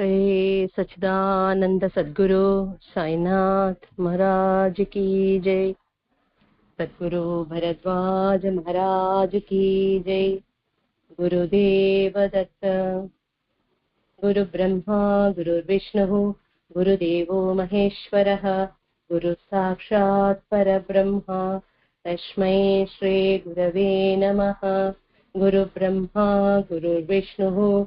श्री सच्चिदानंद सद्गुरु साईनाथ महाराज की जय। सद्गुरु भरद्वाज महाराज की जय। गुरुदेव दत्त, गुरु ब्रह्मा गुरुर्विष्णुः गुरुदेवो महेश्वरः, गुरु साक्षात् परब्रह्मा। तस्मै श्रीगुरवे नमः। गुरुब्रह्मा गुरुर्विष्णुः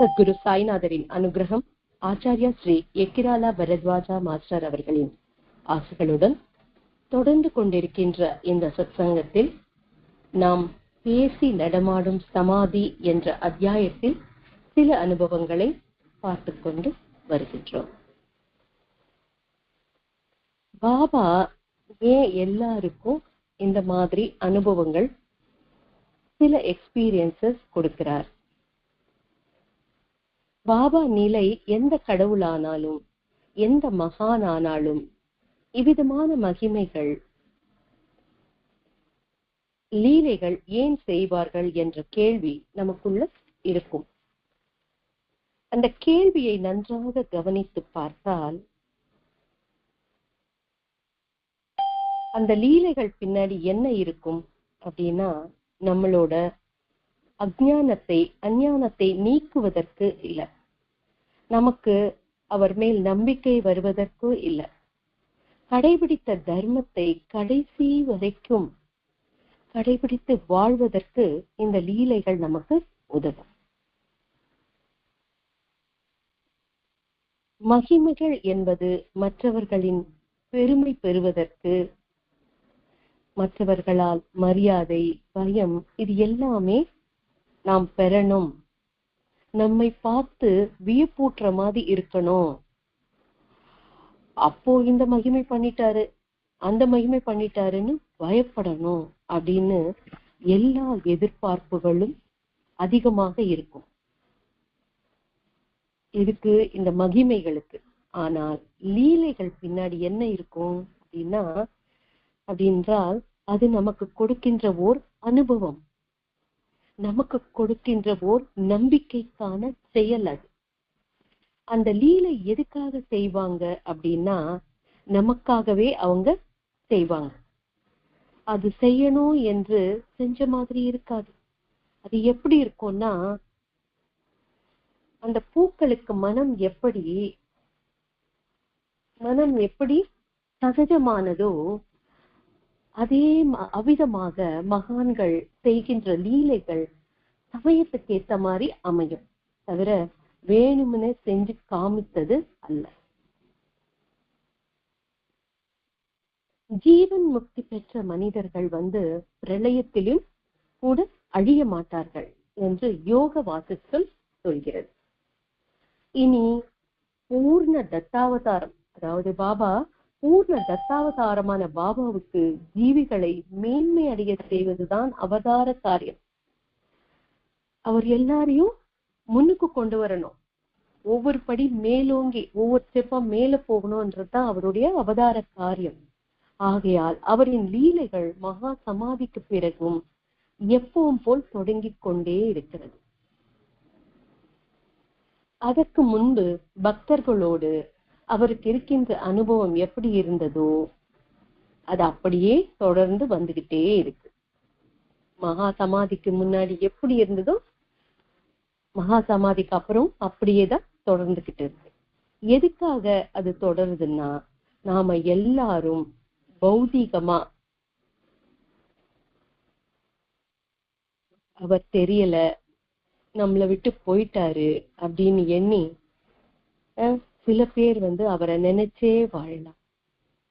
சத்குரு சாய்நாதரின் அனுகிரகம் ஆச்சாரியா ஸ்ரீ எக்கிராலா பரத்வாஜா மாஸ்டர் அவர்களின் ஆசைகளுடன் தொடர்ந்து கொண்டிருக்கின்ற இந்த சத்சங்கத்தில் நாம் பேசி நடமாடும் சமாதி என்ற அத்தியாயத்தில் சில அனுபவங்களை பார்த்து கொண்டு வருகின்றோம். பாபா ஏன் எல்லாருக்கும் இந்த மாதிரி அனுபவங்கள் சில எக்ஸ்பீரியன்சஸ் கொடுக்கிறார். பாபா நிலை எந்த கடவுளானாலும் எந்த மகானானாலும் இவ்விதமான மகிமைகள் லீலைகள் ஏன் செய்வார்கள் என்ற கேள்வி நமக்குள்ள இருக்கும். அந்த கேள்வியை நன்றாக கவனித்து பார்த்தால் அந்த லீலைகள் பின்னாடி என்ன இருக்கும் அப்படின்னா நம்மளோட அஜானத்தை அஞ்ஞானத்தை நீக்குவதற்கு இல்லை. நமக்கு அவர் மேல் நம்பிக்கை வருவதற்கு இல்லை. கடைபிடித்த தர்மத்தை கடைசி வரைக்கும் கடைபிடித்து வாழ்வதற்கு இந்த லீலைகள் நமக்கு உதவும். மகிமைகள் என்பது மற்றவர்களின் பெருமை பெறுவதற்கு மற்றவர்களால் மரியாதை பயம் இது எல்லாமே நாம் பெறணும். நம்மை பார்த்து வியப்பூட்டுற மாதிரி இருக்கணும். அப்போ இந்த மகிமை பண்ணிட்டாரு. அந்த மகிமை பண்ணிட்டாருன்னு பயப்படணும் அப்படின்னு எல்லா எதிர்பார்ப்புகளும் அதிகமாக இருக்கும். இதுக்கு இந்த மகிமைகளுக்கு. ஆனால் லீலைகள் பின்னாடி என்ன இருக்கும் அப்படின்னா அப்படின்றால் அது நமக்கு கொடுக்கின்ற ஓர் அனுபவம். நமக்கு கொடுக்கின்ற ஓர் நம்பிக்கைக்கான செயல் அது. அந்த லீலை எதுக்காக செய்வாங்க அப்படின்னா நமக்காகவே அவங்க செய்வாங்க. அது செய்யணும் என்று செஞ்ச மாதிரி இருக்காது. அது எப்படி இருக்கும்னா அந்த பூக்களுக்கு மனம் எப்படி மனம் எப்படி சகஜமானதோ அதே அவிதமாக மகான்கள் செய்கின்ற லீலைகள் சமயத்துக்கு ஏத்த மாதிரி அமையும். தவிர வேணும்னு செஞ்சு காமித்தது அல்ல. ஜீவன் முக்தி பெற்ற மனிதர்கள் வந்து பிரளயத்திலும் கூட அழிய மாட்டார்கள் என்று யோக வாசித்தல் சொல்கிறது. இனி பூர்ண தத்தாவதாரம். அதாவது பாபா பூர்ண தத்தாவதாரமான பாபாவுக்கு ஜீவிகளை மேன்மை அடைய செய்வதுதான் அவதார காரியம். அவர் எல்லாரையும் முன்னுக்கு கொண்டு வரணும். ஒவ்வொரு படி மேலோங்கி ஒவ்வொரு ஸ்டெப்பா மேல போகணும்ன்றதுதான் அவருடைய அவதார காரியம். ஆகையால் அவரின் லீலைகள் மகா சமாதிக்கு பிறகும் எப்பவும் போல் தொடங்கிக் கொண்டே இருக்கிறது. அதற்கு முன்பு பக்தர்களோடு அவருக்கு இருக்கின்ற அனுபவம் எப்படி இருந்ததோ அது அப்படியே தொடர்ந்து வந்துகிட்டே இருக்கு. மகா சமாதிக்கு முன்னாடி எப்படி இருந்ததோ மகா சமாதிக்கு அப்புறம் அப்படியே தான் தொடர்ந்துகிட்டு இருக்கு. எதுக்காக அது தொடருதுன்னா நாம எல்லாரும் பௌதீகமா அவர் தெரியல நம்மளை விட்டு போயிட்டாரு அப்படின்னு எண்ணி சில பேர் வந்து அவரை நினைச்சே வாழலாம்.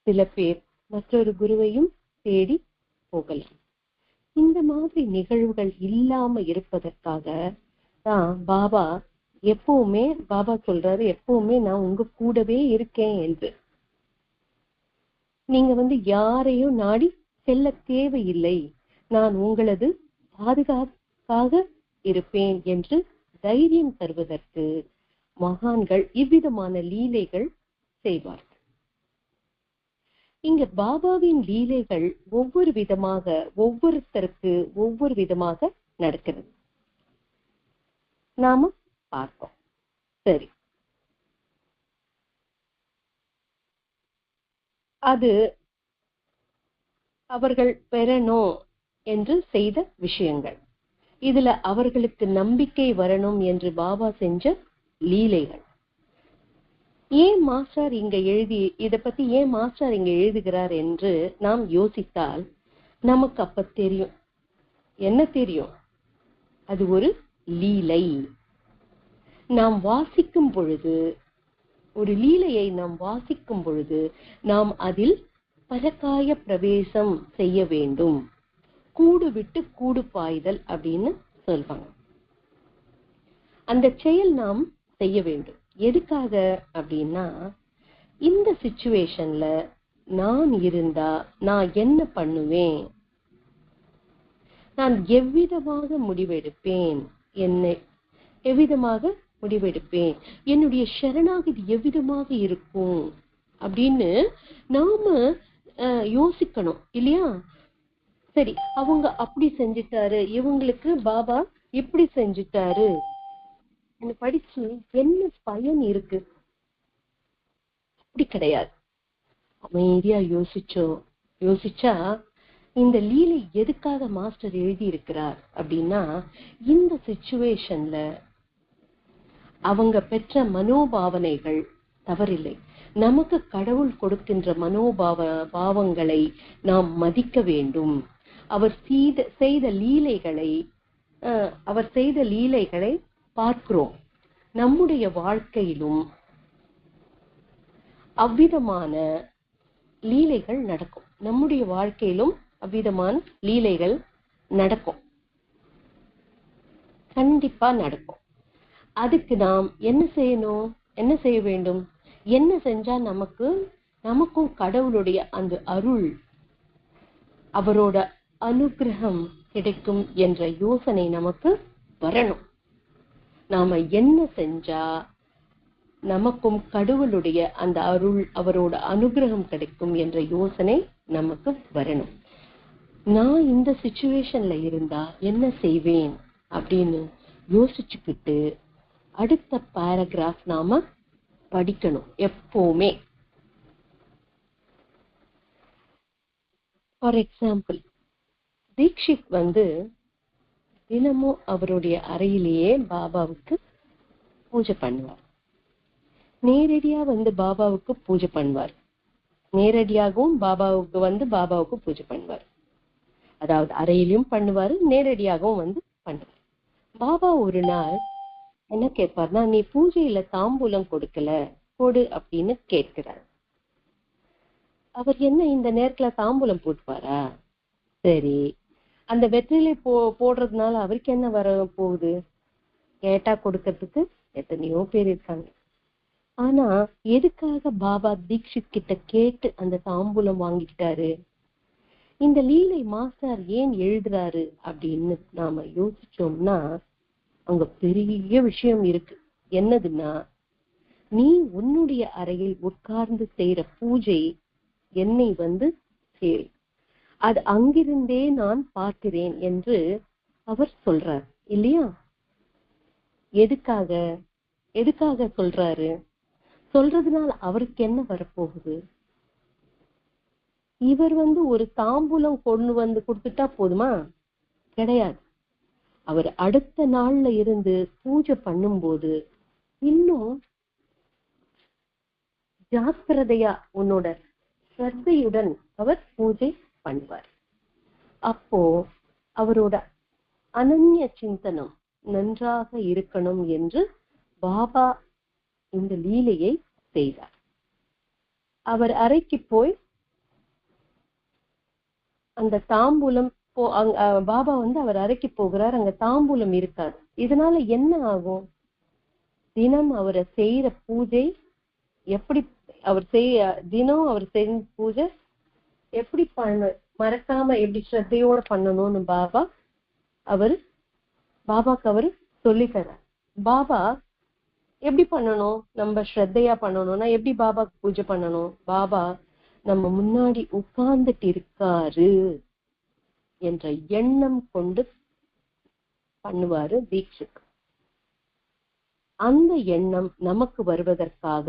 சில பேர் மற்றொரு குருவையும் தேடி போகலாம். இந்த மாதிரி நிகழ்வுகள் இல்லாம இருப்பதற்காக தான் பாபா எப்பவுமே பாபா சொல்றாரு எப்பவுமே நான் உங்க கூடவே இருக்கேன் என்று. நீங்க வந்து யாரையும் நாடி செல்ல தேவையில்லை. நான் உங்களது பாதுகாப்பாக இருப்பேன் என்று தைரியம் தருவதற்கு மகான்கள் இவ்விதமான லீலைகள் செய்வார்கள் இங்க பாபாவின் லீலைகள் ஒவ்வொரு விதமாக ஒவ்வொருத்தருக்கு ஒவ்வொரு விதமாக நடக்கிறது. நாம பார்ப்போம். சரி. அது அவர்கள் பெறணும் என்று செய்த விஷயங்கள். இதுல அவர்களுக்கு நம்பிக்கை வரணும் என்று பாபா செஞ்ச லீலைகள். ஏன் மாஸ்டர் இங்க எழுதி இதை பத்தி ஏன் மாஸ்டர் இங்க எழுதுகிறார் என்று நாம் யோசித்தால் நமக்கு அப்ப தெரியும். என்ன தெரியும்? அது ஒரு லீலை. நாம் வாசிக்கும் பொழுது ஒரு லீலையை நாம் வாசிக்கும் பொழுது நாம் அதில் பலகாய பிரவேசம் செய்ய வேண்டும். கூடு விட்டு கூடு பாய்தல் அப்படின்னு சொல்வாங்க. அந்த செயல் நாம் செய்ய வேண்டும். எதுக்காக அப்படின்னா இந்த சுச்சுவேஷன்ல நான் இருந்தா நான் என்ன பண்ணுவேன்? நான் எவ்விதமாக முடிவெடுப்பேன்? என்னை எவ்விதமாக முடிவெடுப்பேன்? என்னுடைய சரணாகதி எவ்விதமாக இருக்கும்? அப்படின்னு நாம அஹ், யோசிக்கணும் இல்லையா? சரி அவங்க அப்படி செஞ்சுட்டாரு. இவங்களுக்கு பாபா இப்படி செஞ்சுட்டாரு. என்ன படிச்சு என்ன பயன் இருக்கு? அப்படி கிடையாது. அமைதியா யோசிச்சோ யோசிச்சா இந்த லீலை எதுக்காக மாஸ்டர் எழுதி இருக்கிறார் அப்படின்னா இந்த சுச்சுவேஷன்ல அவங்க பெற்ற மனோபாவனைகள் தவறில்லை. நமக்கு கடவுள் கொடுக்கின்ற மனோபாவ பாவங்களை நாம் மதிக்க வேண்டும். அவர் செய்த செய்த லீலைகளை அவர் செய்த லீலைகளை பார்க்கிறோம். நம்முடைய வாழ்க்கையிலும் அவ்விதமான லீலைகள் நடக்கும். நம்முடைய வாழ்க்கையிலும் அவ்விதமான லீலைகள் நடக்கும். கண்டிப்பா நடக்கும். அதுக்கு நாம் என்ன செய்யணும்? என்ன செய்ய வேண்டும்? என்ன செஞ்சா நமக்கு நமக்கும் கடவுளுடைய அந்த அருள் அவரோட அனுகிரகம் கிடைக்கும் என்ற யோசனை நமக்கு வரணும். நாம என்ன செஞ்சா நமக்கும் கடவுளுடைய அந்த அருள் அவரோட அனுகிரகம் கிடைக்கும் என்ற யோசனை நமக்கு வரணும். நான் இந்த சுச்சுவேஷன்ல இருந்தா என்ன செய்வேன் அப்படின்னு யோசிச்சுக்கிட்டு அடுத்த பேராகிராஃப் நாம படிக்கணும் எப்பவுமே. ஃபார் எக்ஸாம்பிள் தீக்ஷித் வந்து தினமும் அவருடைய அறையிலேயே பாபாவுக்கு பூஜை பண்ணுவார். நேரடியா வந்து பாபாவுக்கு பூஜை பண்ணுவார். நேரடியாகவும் பாபாவுக்கு வந்து பாபாவுக்கு பூஜை பண்ணுவார். அதாவது அறையிலையும் பண்ணுவாரு நேரடியாகவும் வந்து பண்ணுவார். பாபா ஒரு நாள் என்ன கேட்பார்னா நீ பூஜையில தாம்பூலம் கொடுக்கல கொடு அப்படின்னு கேட்கிறார். அவர் என்ன இந்த நேரத்துல தாம்பூலம் போட்டுப்பாரா? சரி. அந்த வெற்றிலை போ போடுறதுனால அவருக்கு என்ன வர போகுது? கேட்டா கொடுக்கறதுக்கு எத்தனையோ பேர் இருக்காங்க. ஆனா எதுக்காக பாபா தீக்ஷித் கிட்ட கேட்டு அந்த தாம்பூலம் வாங்கிக்கிட்டாரு? இந்த லீலை மாஸ்டர் ஏன் எழுதுறாரு அப்படின்னு நாம யோசிச்சோம்னா அங்க பெரிய விஷயம் இருக்கு. என்னதுன்னா நீ உன்னுடைய அறையில் உட்கார்ந்து செய்யற பூஜை என்னை வந்து சேரும். அது அங்கிருந்தே நான் பார்க்கிறேன் என்று அவர் சொல்றார். இல்லையா? எதுக்காக? எதுக்காக சொல்றாரு? சொல்றதுனால அவருக்கு என்ன வரப்போகுது? இவர் வந்து ஒரு தாம்பூலம் கொண்டு வந்து கொடுத்துட்டா போதுமா? கிடையாது. அவர் அடுத்த நாள்ல இருந்து பூஜை பண்ணும்போது இன்னும் ஜாக்கிரதையா உன்னோட ஸ்ரத்தையுடன் அவர் பூஜை பண்ணுவார் அப்போ அவரோட அனன்ய சிந்தனம் நன்றாக இருக்கணும் என்று பாபா இந்த லீலையை செய்தார். அவர் அறைக்கு போய் அந்த தாம்பூலம் போ அங்க பாபா வந்து அவர் அறைக்கு போகிறார் அங்க தாம்பூலம் இருக்காது. இதனால என்ன ஆகும்? தினம் அவரை செய்யற பூஜை எப்படி அவர் செய்ய தினம் அவர் செய்யும் பூஜை எப்படி பண்ண மறக்காம எப்படி ஸ்ரத்தையோட பண்ணணும்னு பாபா அவரு பாபாக்கு அவரு சொல்லித்தரார். பாபா எப்படி பண்ணணும்? நம்ம ஸ்ரத்தையா பண்ணணும்னா எப்படி பாபாக்கு பூஜை பண்ணணும்? பாபா நம்ம முன்னாடி உட்கார்ந்துட்டு இருக்காரு என்ற எண்ணம் கொண்டு பண்ணுவாரு தீட்சுக்கு அந்த எண்ணம் நமக்கு வருவதற்காக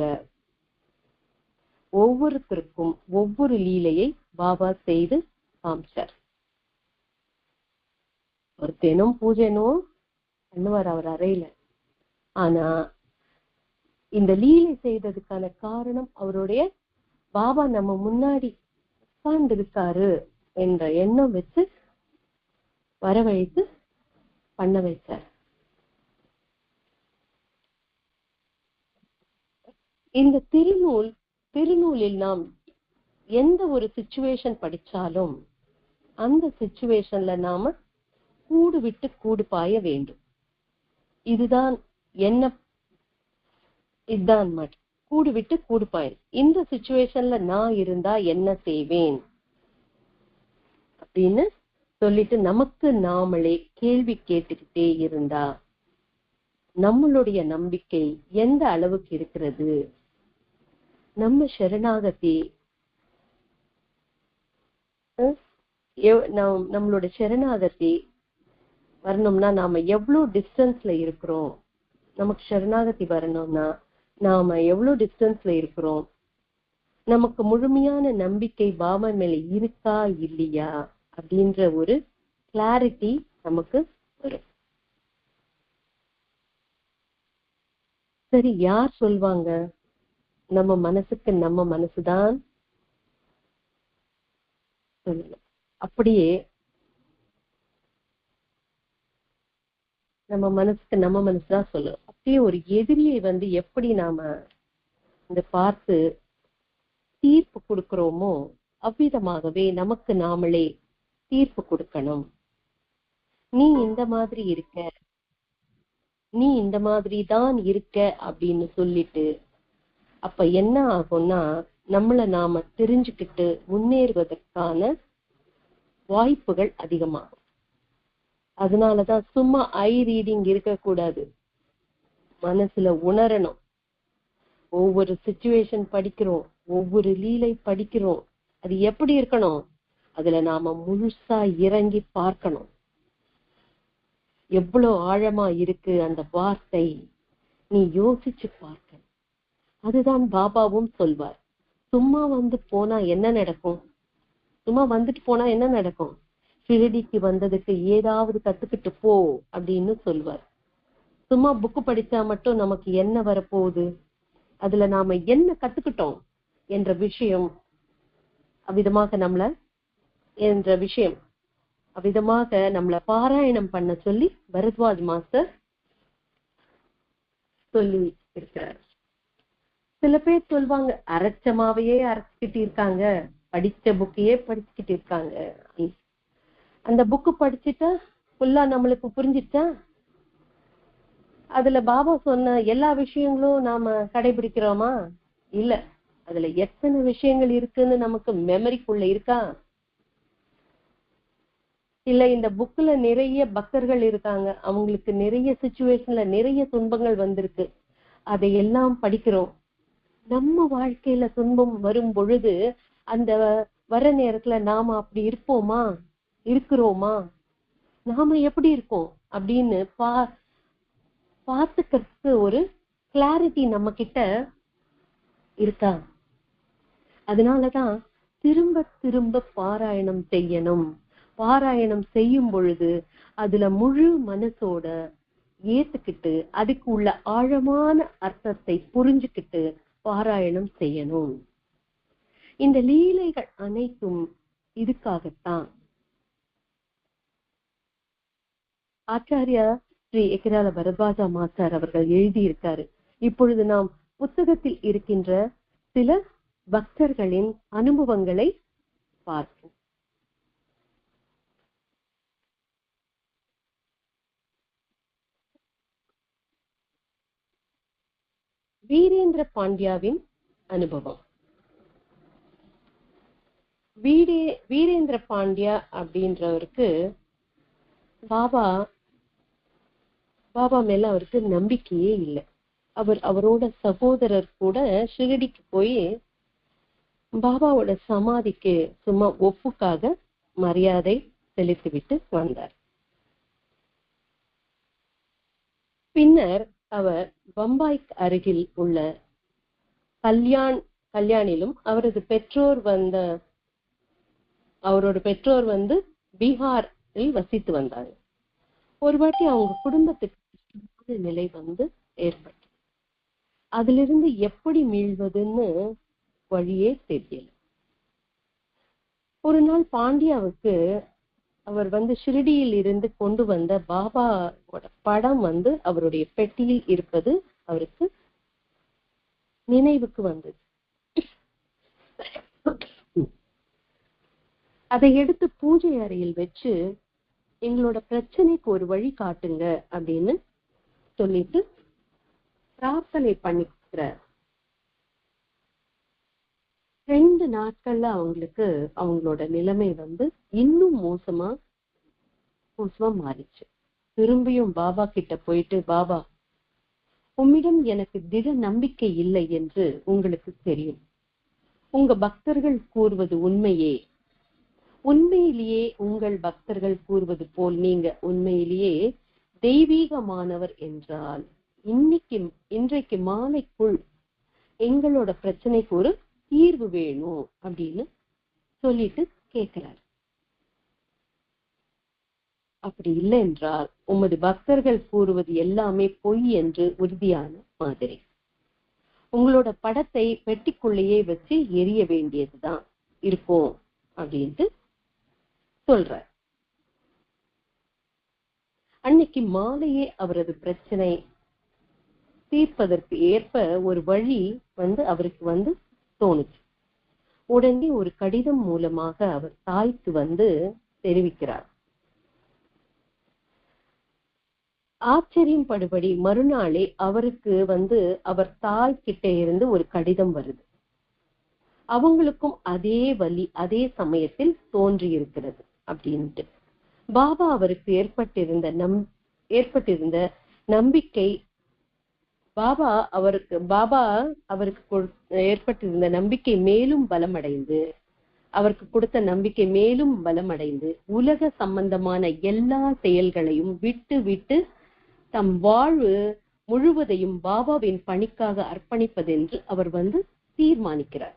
ஒவ்வொருத்தருக்கும் ஒவ்வொரு லீலையை பாபா செய்து காமிச்சார். ஒரு தினம் பூஜைனும் பண்ணுவார் அவர் அறையில. ஆனா இந்த லீலை செய்ததுக்கான காரணம் அவருடைய பாபா நம்ம முன்னாடி உட்கார்ந்து இருக்காரு என்ற எண்ணம் வச்சு வரவழைத்து பண்ண வைத்தார். இந்த திருநூல் திருநூலில் நாம் எந்த ஒரு சுச்சுவேஷன் படிச்சாலும் அந்த சுச்சுவேஷன்ல நாம கூடு விட்டு கூடு பாய வேண்டும். இதுதான் என்ன இதுதான் மட்டும் கூடு விட்டு கூடு பாய இந்த சுச்சுவேஷன்ல நான் இருந்தா என்ன செய்வேன்? அப்படின்னு சொல்லிட்டு நமக்கு நாமளே கேள்வி கேட்டுக்கிட்டே இருந்தா நம்மளுடைய நம்பிக்கை எந்த அளவுக்கு இருக்கிறது? நம்ம சரணாகதி நம்மளோட சரணாகதி வரணும்னா நாம எவ்வளவு டிஸ்டன்ஸ்ல இருக்கிறோம்? நமக்கு சரணாகதி வரணும்னா நாம எவ்வளவு டிஸ்டன்ஸ்ல இருக்கிறோம்? நமக்கு முழுமையான நம்பிக்கை பாபா மேல இருக்கா இல்லையா? அப்படின்ற ஒரு கிளாரிட்டி நமக்கு வரும். சரி யார் சொல்வாங்க? நம்ம மனசுக்கு நம்ம மனசுதான் சொல்லணும் அப்படியே நம்ம மனசுக்கு நம்ம மனசுதான் சொல்லணும் அப்படியே ஒரு எதிரியை வந்து எப்படி நாம இந்த பார்த்து தீர்ப்பு கொடுக்கிறோமோ அவ்விதமாகவே நமக்கு நாமளே தீர்ப்பு கொடுக்கணும். நீ இந்த மாதிரி இருக்க நீ இந்த மாதிரி தான் இருக்க அப்படின்னு சொல்லிட்டு அப்ப என்ன ஆகும்னா நம்மள நாம தெரிஞ்சுக்கிட்டு முன்னேறுவதற்கான வாய்ப்புகள் அதிகமாகும். அதனாலதான் சும்மா ஐ ரீடிங் இருக்கக்கூடாது. மனசுல உணரணும். ஒவ்வொரு சுச்சுவேஷன் படிக்கிறோம் ஒவ்வொரு லீலை படிக்கிறோம். அது எப்படி இருக்கணும்? அதுல நாம முழுசா இறங்கி பார்க்கணும். எவ்வளவு ஆழமா இருக்கு அந்த வார்த்தை? நீ யோசிச்சு பார்க்க அதுதான் பாபாவும் சொல்வார். சும்மா வந்து போனா என்ன நடக்கும்? சும்மா வந்துட்டு போனா என்ன நடக்கும்? ஷிரடிக்கு வந்ததுக்கு ஏதாவது கத்துக்கிட்டு போ அப்படின்னு சொல்வார். சும்மா புக்கு படிச்சா மட்டும் நமக்கு என்ன வரப்போகுது? அதுல நாம என்ன கத்துக்கிட்டோம் என்ற விஷயம் அவ்விதமாக நம்மள என்ற விஷயம் அவ்விதமாக நம்மள பாராயணம் பண்ண சொல்லி பரத்வாஜ் மாஸ்டர் சொல்லி இருக்கிறார். சில பேர் சொல்வாங்க அரைச்சமாவையே அரைச்சிக்கிட்டு இருக்காங்க படிச்ச புக்கையே படிச்சுக்கிட்டு இருக்காங்க அந்த புக்கு படிச்சுட்டா ஃபுல்லா நம்மளுக்கு புரிஞ்சிச்சா? அதுல பாபா சொன்ன எல்லா விஷயங்களும் நாம கடைபிடிக்கிறோமா? இல்ல. அதுல எத்தனை விஷயங்கள் இருக்குன்னு நமக்கு மெமரிக்குள்ள இருக்கா? இல்ல இந்த புக்ல நிறைய பக்தர்கள் இருக்காங்க. அவங்களுக்கு நிறைய சுச்சுவேஷன்ல நிறைய துன்பங்கள் வந்திருக்கு. அதையெல்லாம் படிக்கிறோம். நம்ம வாழ்க்கையில துன்பம் வரும் பொழுது அந்த வர நேரத்துல நாம அப்படி இருப்போமா? இருக்கிறோமா? நாம எப்படி இருக்கோம்? அப்படின்னு பா பார்த்துக்கிறதுக்கு ஒரு கிளாரிட்டி நம்ம கிட்ட இருக்கா? அதனாலதான் திரும்ப திரும்ப பாராயணம் செய்யணும். பாராயணம் செய்யும் பொழுது அதுல முழு மனசோட ஏத்துக்கிட்டு அதுக்கு உள்ள ஆழமான அர்த்தத்தை புரிஞ்சுக்கிட்டு பாராயணம் செய்யணும். இந்த லீலைகள் அனைத்தும் இதுக்காகத்தான். ஆச்சாரியா ஸ்ரீ எக்கிரால பரத்வாஜா மாஸ்டர் அவர்கள் எழுதியிருக்காரு. இப்பொழுது நாம் புத்தகத்தில் இருக்கின்ற சில பக்தர்களின் அனுபவங்களை பார்ப்போம். வீரேந்திர பாண்டியாவின் அனுபவம். வீரே வீரேந்திர பாண்டியா அப்படின்றவருக்கு பாபா பாபா மேல அவருக்கு நம்பிக்கையே இல்லை. அவர் அவரோட சகோதரர் கூட ஷிரடிக்கு போய் பாபாவோட சமாதிக்கு சும்மா ஒப்புக்காக மரியாதை செலுத்திவிட்டு வந்தார். பின்னர் அவர் பம்பாய்க்கு அருகில் உள்ள கல்யாண் கல்யாணிலும் அவரது பெற்றோர் வந்த அவரோட பெற்றோர் வந்து பீகாரில் வசித்து வந்தாங்க ஒரு வாட்டி அவங்க குடும்பத்துக்கு நிலை வந்து ஏற்பட்டது. அதிலிருந்து எப்படி மீள்வதுன்னு வழியே தெரியல. ஒரு நாள் பாண்டியாவுக்கு அவர் வந்து ஷிரடியில் இருந்து கொண்டு வந்த பாபா படம் வந்து அவருடைய பெட்டியில் இருப்பது அவருக்கு நினைவுக்கு வந்தது. அதை எடுத்து பூஜை அறையில் வச்சு எங்களோட பிரச்சனைக்கு ஒரு வழி காட்டுங்க அப்படின்னு சொல்லிட்டு பிரார்த்தனை பண்ணிக்கிறார். ரெண்டு நாட்கள்ல அவங்களுக்கு அவங்களோட நிலைமை வந்து இன்னும் மோசமா மோசமா மாறிச்சு திரும்பியும் பாபா கிட்ட போயிட்டு பாபா உம்மிடம் எனக்கு திட நம்பிக்கை இல்லை என்று உங்களுக்கு தெரியும். உங்க பக்தர்கள் கூறுவது உண்மையே. உண்மையிலேயே உங்கள் பக்தர்கள் கூறுவது போல் நீங்க உண்மையிலேயே தெய்வீகமானவர் என்றால் இன்னைக்கு இன்றைக்கு மாலைக்குள் எங்களோட பிரச்சனைக்கு ஒரு தீர்வு வேணும் அப்படின்னு சொல்லிட்டு கேட்கிறார். அப்படி இல்லை என்றால் உமது பக்தர்கள் கூறுவது எல்லாமே பொய் என்று உறுதியான மாதிரி. உங்களோட படத்தை பெட்டிக்குள்ளேயே வச்சு எரிய வேண்டியதுதான். இருக்கும் அப்படின்ட்டு சொல்ற அன்னைக்கு மாலையே அவரது பிரச்சனை தீர்ப்பதற்கு ஏற்ப ஒரு வழி வந்து அவருக்கு வந்து தோணுச்சு. உடனே ஒரு கடிதம் மூலமாக அவர் தாய்க்கு வந்து தெரிவிக்கிறார். ஆச்சரியம் படுபடி மறுநாளே அவருக்கு வந்து அவர் தாய் கிட்ட இருந்து ஒரு கடிதம் வருது. அவங்களுக்கும் அதே வலி அதே சமயத்தில் தோன்றி இருக்கிறது அப்படின்ட்டு. பாபா அவருக்கு ஏற்பட்டிருந்த நம் ஏற்பட்டிருந்த நம்பிக்கை பாபா அவருக்கு பாபா அவருக்கு ஏற்பட்டிருந்த நம்பிக்கை மேலும் பலமடைந்து அவருக்கு கொடுத்த நம்பிக்கை மேலும் பலமடைந்து உலக சம்பந்தமான எல்லா செயல்களையும் விட்டு விட்டு தம் வாழ்வு முழுவதையும் பாபாவின் பணிக்காக அர்ப்பணிப்பதென்று அவர் வந்து தீர்மானிக்கிறார்.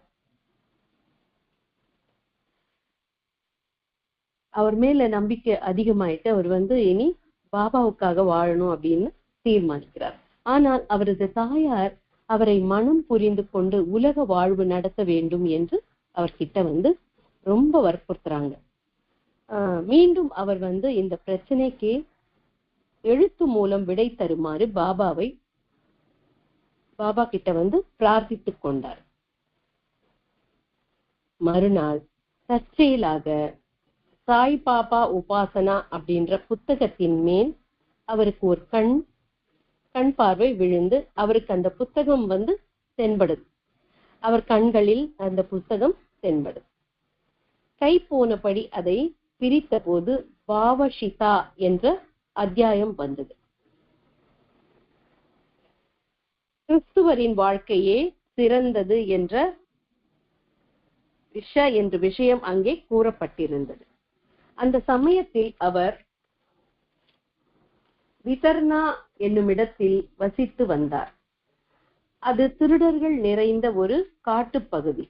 அவர் மேல நம்பிக்கை அதிகமாயிட்டு அவர் வந்து இனி பாபாவுக்காக வாழணும் அப்படின்னு தீர்மானிக்கிறார். ஆனால் அவரது தாயார் அவரை மனம் புரிந்து கொண்டு உலக வாழ்வு நடத்த வேண்டும் என்று அவர்கிட்ட வந்து ரொம்ப வற்புறுத்துறாங்க. ஆஹ் மீண்டும் அவர் வந்து இந்த பிரச்சனைக்கு எழுத்து மூலம் விடை தருமாறு பாபாவை பாபா கிட்ட வந்து பிரார்த்தித்துக் கொண்டார். மறுநாள் தற்செயலாக சாய் பாபா உபாசனா அப்படின்ற புத்தகத்தின் மேல் அவருக்கு ஒரு கண் கண் பார்வை விழுந்து அவருக்கு அந்த புத்தகம் வந்து தென்படுது. அவர் கண்களில் அந்த புத்தகம் தென்படுது. கை போனபடி அதை பிரித்த போது பாவஷிதா என்ற அத்தியாயம் வந்தது. கிறிஸ்துவரின் வாழ்க்கையே சிறந்தது என்ற விஷ என்ற விஷயம் அங்கே கூறப்பட்டிருந்தது. அந்த சமயத்தில் அவர் விதர்ணா என்னுமிடத்தில் வசித்து வந்தார். அது திருடர்கள் நிறைந்த ஒரு காட்டுப்பகுதி.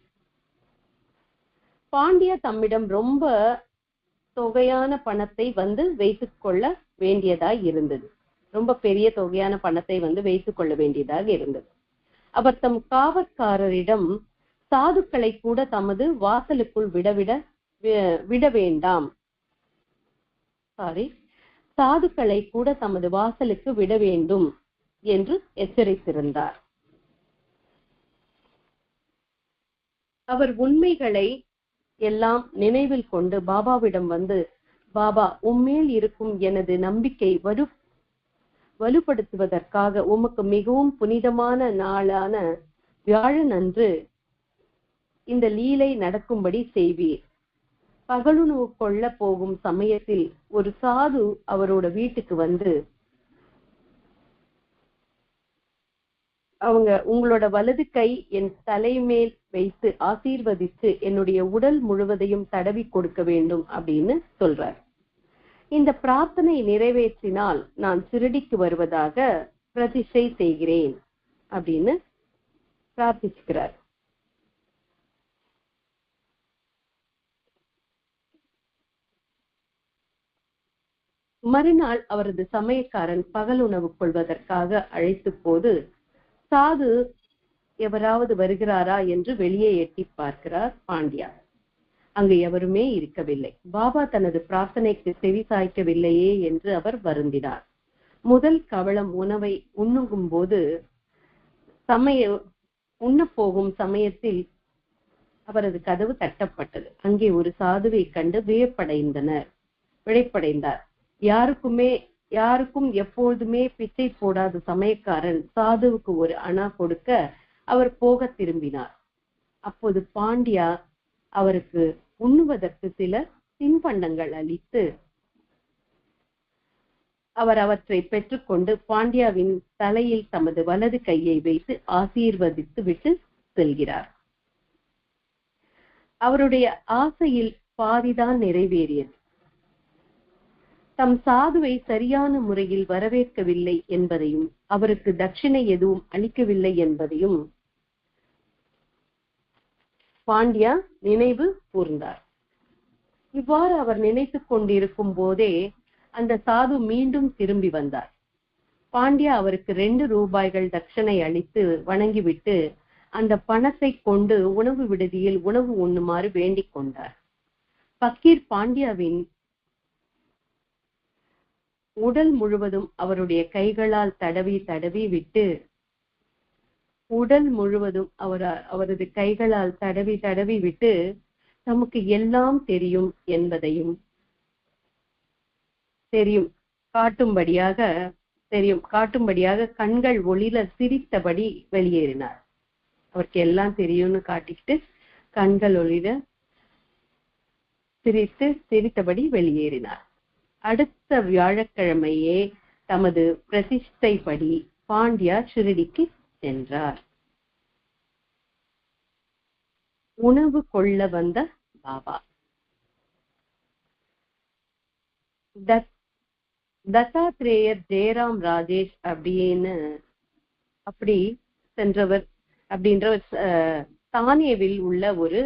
பாண்டிய தம்மிடம் ரொம்ப தொகையான பணத்தை வந்து வைத்துக் கொள்ள வேண்டியதாய் இருந்தது. ரொம்ப பெரிய தொகையான பணத்தை வந்து வைத்துக் கொள்ள வேண்டியதாக இருந்தது. அவர் தம் காவற்காரரிடம் சாதுக்களை கூட தமது வாசலுக்குள் விடவிட விட வேண்டாம். சாரி சாதுக்களை கூட தமது வாசலுக்கு விட வேண்டும் என்று எச்சரித்திருந்தார். அவர் உண்மைகளை எல்லாம் நினைவில் கொண்டு பாபாவிடம் வந்து பாபா உம்மேல் இருக்கும் எனது நம்பிக்கை வலு வலுப்படுத்துவதற்காக உமக்கு மிகவும் புனிதமான நாளான வியாழன் அன்று இந்த லீலை நடக்கும்படி செய்வீர். பகலுணவு கொள்ள போகும் சமயத்தில் ஒரு சாது அவரோட வீட்டுக்கு வந்து அவங்க உங்களோட வலது கை என் தலைமேல் வைத்து ஆசீர்வதித்து என்னுடைய உடல் முழுவதையும் தடவி கொடுக்க வேண்டும் அப்படின்னு சொல்றார். இந்த பிரார்த்தனை நிறைவேற்றினால் நான் சிறுடிக்கு வருவதாக பிரதிஷ்டை செய்கிறேன் அப்படின்னு பிரார்த்திச்சுக்கிறார். மறுநாள் அவரது சமயக்காரன் பகல் உணவு கொள்வதற்காக அழைத்து போது சாது எவராவது வருகிறாரா? என்று வெளியே எட்டி பார்க்கிறார் பாண்டியா. அங்கு எவருமே இருக்கவில்லை. பாபா தனது பிரார்த்தனைக்கு செவி சாய்க்கவில்லையே என்று அவர் வருந்தினார். முதல் கவளம் உணவை உண்ணுகும் போது சமய உண்ணப்போகும் சமயத்தில் அவரது கதவு தட்டப்பட்டது. அங்கே ஒரு சாதுவை கண்டு வியப்படைந்தனர் விழைப்படைந்தார் யாருக்குமே யாருக்கும் எப்பொழுதுமே பிச்சை போடாத சமயக்காரன் சாதுவுக்கு ஒரு அணா கொடுக்க அவர் போக திரும்பினார். அப்போது பாண்டியா அவருக்கு உண்ணுவதற்கு சில தின்பண்டங்கள் அளித்து அவர் அவற்றை பெற்றுக்கொண்டு பாண்டியாவின் தலையில் தமது வலது கையை வைத்து ஆசீர்வதித்து விட்டு செல்கிறார். அவருடைய ஆசையில் பாதிதான் நிறைவேறியது. தம் சாதுவை சரியான முறையில் வரவேற்கவில்லை என்பதையும் அவருக்கு தட்சிணை எதுவும் அளிக்கவில்லை என்பதையும் பாண்டியா நினைவு கூர்ந்தார். இவ்வாறு அவர் நினைத்துக் கொண்டிருக்கும் போதே அந்த சாது மீண்டும் திரும்பி வந்தார். பாண்டியா அவருக்கு ரெண்டு ரூபாய்கள் தட்சணை அளித்து வணங்கிவிட்டு அந்த பணத்தை கொண்டு உணவு விடுதியில் உணவு உண்ணுமாறு வேண்டிக் கொண்டார். பக்கீர் பாண்டியாவின் உடல் முழுவதும் அவருடைய கைகளால் தடவி தடவி விட்டு உடல் முழுவதும் அவர் அவரது கைகளால் தடவி தடவி விட்டு நமக்கு எல்லாம் தெரியும் என்பதையும் தெரியும். காட்டும்படியாக தெரியும். காட்டும்படியாக கண்கள் ஒளில சிரித்தபடி வெளியேறினார். அவருக்கு எல்லாம் தெரியும்னு காட்டிக்கிட்டு கண்கள் ஒளிர சிரித்து சிரித்தபடி வெளியேறினார். அடுத்த வியாழக்கிழமையே தமது பிரதிஷ்டைப்படி பாண்டியா ஷிரடிக்கு சென்றார். உணவு கொள்ள வந்த பாபா. தத் தத்தாத்ரேயர் ஜெயராம் ராஜேஷ் அப்படின்னு அப்படி சென்றவர் அப்படின்ற தானியவில் உள்ள ஒரு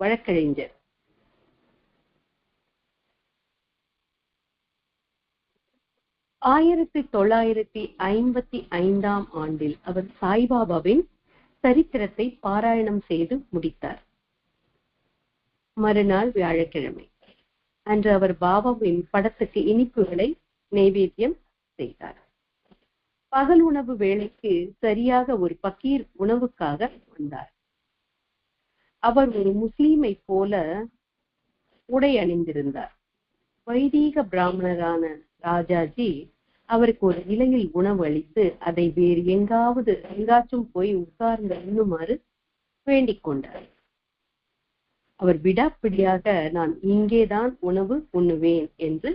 வழக்கறிஞர். ஆயிரத்தி தொள்ளாயிரத்தி ஐம்பத்தி ஐந்தாம் ஆண்டில் அவர் சாய்பாபாவின் சரித்திரத்தை பாராயணம் செய்து முடித்தார். மறுநாள் வியாழக்கிழமை அன்று அவர் பாபாவின் படத்துக்கு இனிப்புகளை நைவேத்தியம் செய்தார். பகல் உணவு வேளைக்கு சரியாக ஒரு பக்கீர் உணவுக்காக வந்தார். அவர் ஒரு முஸ்லீமை போல உடை அணிந்திருந்தார். வைதீக பிராமணரான ராஜாஜி அவருக்கு ஒரு இலையில் உணவு அளித்து அதை வேறு எங்காவது எங்காச்சும் போய் உட்கார்ந்து உண்ணுமாறு வேண்டிக் கொண்டார். அவர் விடாப்பிடியாக நான் இங்கேதான் உணவு உண்ணுவேன் என்று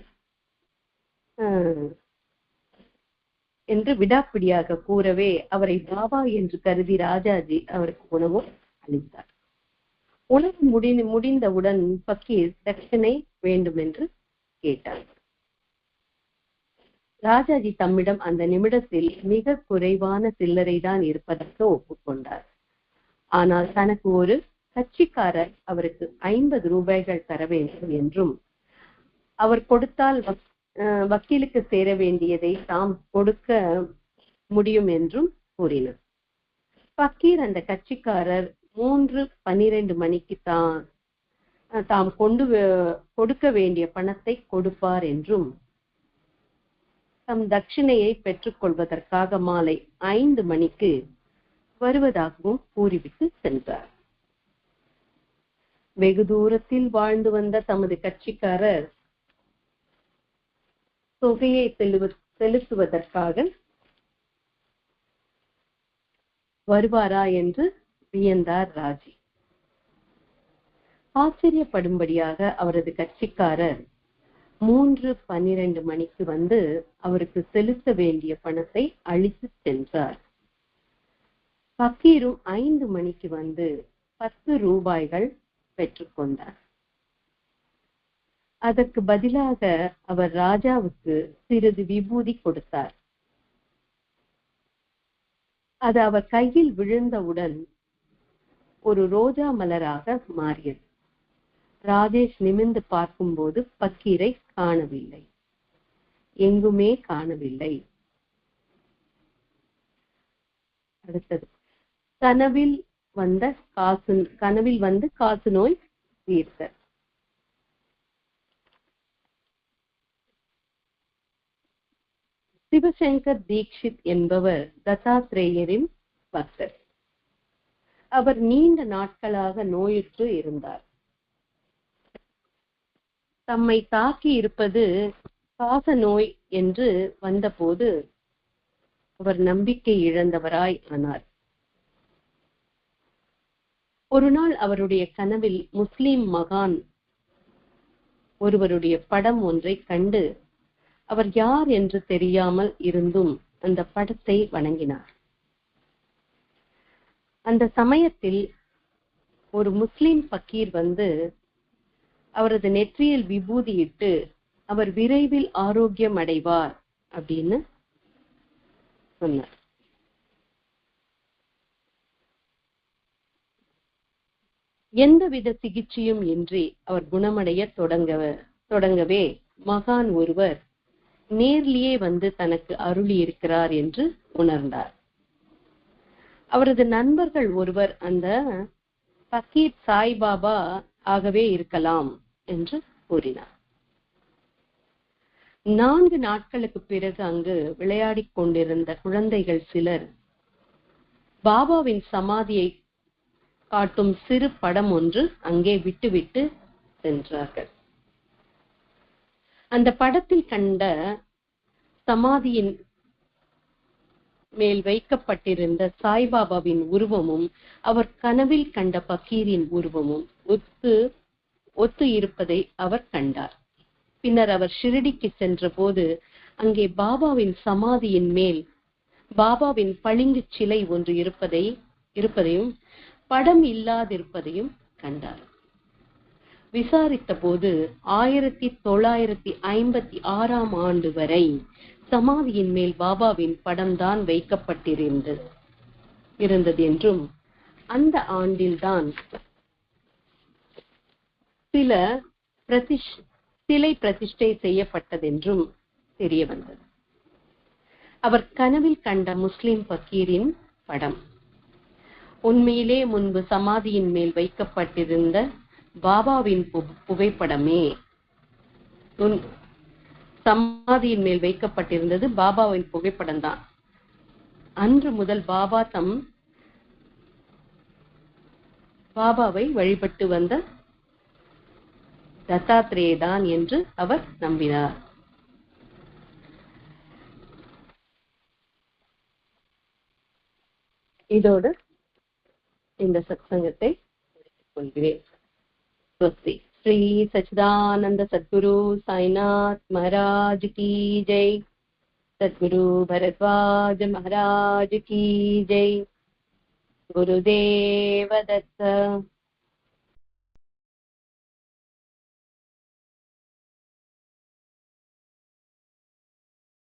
என்று விடாப்பிடியாக கூறவே அவரை பாபா என்று கருதி ராஜாஜி அவருக்கு உணவும் அளித்தார். உணவு முடி முடிந்தவுடன் பக்கீர் தட்சணை வேண்டும் என்று கேட்டார். ராஜாஜி தம்மிடம் அந்த நிமிடத்தில் மிக குறைவான சில்லறை தான் இருப்பதாக ஒப்புக்கொண்டார். ஆனால் தனக்கு ஒரு கட்சிக்காரர் அவருக்கு ஐம்பது ரூபாய்கள் தர வேண்டும் என்றும் அவர் கொடுத்தால் வக்கீலுக்கு சேர வேண்டியதை தாம் கொடுக்க முடியும் என்றும் கூறினார். பக்கீர் அந்த கட்சிக்காரர் மூன்று பன்னிரண்டு மணிக்கு தான் தாம் கொண்டு கொடுக்க வேண்டிய பணத்தை கொடுப்பார் என்றும் தம் தட்சிணையை பெற்றுக்கொள்வதற்காக மாலை ஐந்து மணிக்கு வருவதாகவும் கூறிவிட்டு சென்றார். வெகு தூரத்தில் வாழ்ந்து வந்த தமது கட்சிக்காரர் தொகையை செலுத்துவதற்காக வருவாரா என்று வியந்தார் ராஜி. ஆச்சரியப்படும்படியாக அவரது கட்சிக்காரர் மூன்று பன்னிரண்டு மணிக்கு வந்து அவருக்கு செலுத்த வேண்டிய பணத்தை அழித்து சென்றார். பக்கீரும் ஐந்து மணிக்கு வந்து பத்து ரூபாய்கள் பெற்றுக்கொண்டார் அதற்கு பதிலாக அவர் ராஜாவுக்கு சிறிது விபூதி கொடுத்தார். அது அவர் கையில் விழுந்தவுடன் ஒரு ரோஜா மலராக மாறியது. ராஜேஷ் நிமிந்து பார்க்கும்போது பக்கீரை காணவில்லை. எங்குமே காணவில்லை. அடுத்தது. கனவில் வந்த காசு கனவில் வந்து காசு நோய் தீர்த்த சிவசங்கர் தீக்ஷித் என்பவர் தத்தாத்ரேயரின் பக்தர். அவர் நீண்ட நாட்களாக நோயுற்று இருந்தார். தம்மை தாக்கி இருப்பது காச நோய் என்று வந்தபோது அவர் நம்பிக்கை இழந்தவராய் ஆனார். ஒரு நாள் அவருடைய கனவில் முஸ்லிம் மகான் ஒருவருடைய படம் ஒன்றை கண்டு அவர் யார் என்று தெரியாமல் இருந்தும் அந்த படத்தை வணங்கினார். அந்த சமயத்தில் ஒரு முஸ்லிம் பக்கீர் வந்து அவரது நெற்றியில் விபூதியிட்டு அவர் விரைவில் ஆரோக்கியம் அடைவார் அப்படின்னு சொன்னார். எந்தவித சிகிச்சையும் இன்றி அவர் குணமடைய தொடங்க தொடங்கவே மகான் ஒருவர் நேர்லியே வந்து தனக்கு அருளி இருக்கிறார் என்று உணர்ந்தார். அவரது நண்பர்கள் ஒருவர் அந்த பக்கீர் சாய்பாபா ஆகவே இருக்கலாம் என்று கூறினார். நான்கு நாட்களுக்கு பிறகு அங்கு விளையாடிக் கொண்டிருந்த குழந்தைகள் சிலர் பாபாவின் சமாதியை காட்டும் சிறு படம் ஒன்று அங்கே விட்டுவிட்டு சென்றார்கள். அந்த படத்தில் கண்ட சமாதியின் மேல் வைக்கப்பட்டிருந்த சாய்பாபாவின் உருவமும் அவர் கனவில் கண்ட பக்கீரின் உருவமும் ஒத்து ஒத்து இருப்பதை அவர் கண்டார். பின்னர் அவர் ஷிரடிக்கு சென்ற போது அங்கே பாபாவின் சமாதியின் மேல் பாபாவின் பளிங்கு சிலை ஒன்று இருப்பதை இருப்பதையும் படம் இல்லாதிருப்பதையும் கண்டார். விசாரித்த போது ஆயிரத்தி தொள்ளாயிரத்தி ஐம்பத்தி ஆறாம் ஆண்டு வரை சமாதியின் மேல் பாபாவின் படம்தான் வைக்கப்பட்டிருந்தது இருந்தது என்றும் அந்த ஆண்டில்தான் சில பிரதிஷ் சிலை பிரதிஷ்டை செய்யப்பட்டதென்றும் தெரிய வந்தது. அவர் கனவில் கண்ட முஸ்லிம் பக்கீரின் படம். உண்மையிலே முன்பு சமாதியின் மேல் வைக்கப்பட்டிருந்த பாபாவின் புகைப்படமே சமாதியின் மேல் வைக்கப்பட்டிருந்தது பாபாவின் புகைப்படம் தான் அன்று முதல் பாபா தம் பாபாவை வழிபட்டு வந்த தத்தாத்ரேய தான் என்று அவர் நம்பினார் இதோடு இந்த சத்சங்கத்தை முடித்துக் கொள்கிறேன் स्वस्ति श्री सच्चिदानंद सद्गुरु साईनाथ महाराज की जय सद्गुरु भरद्वाज महाराज की जय गुरुदेव दत्त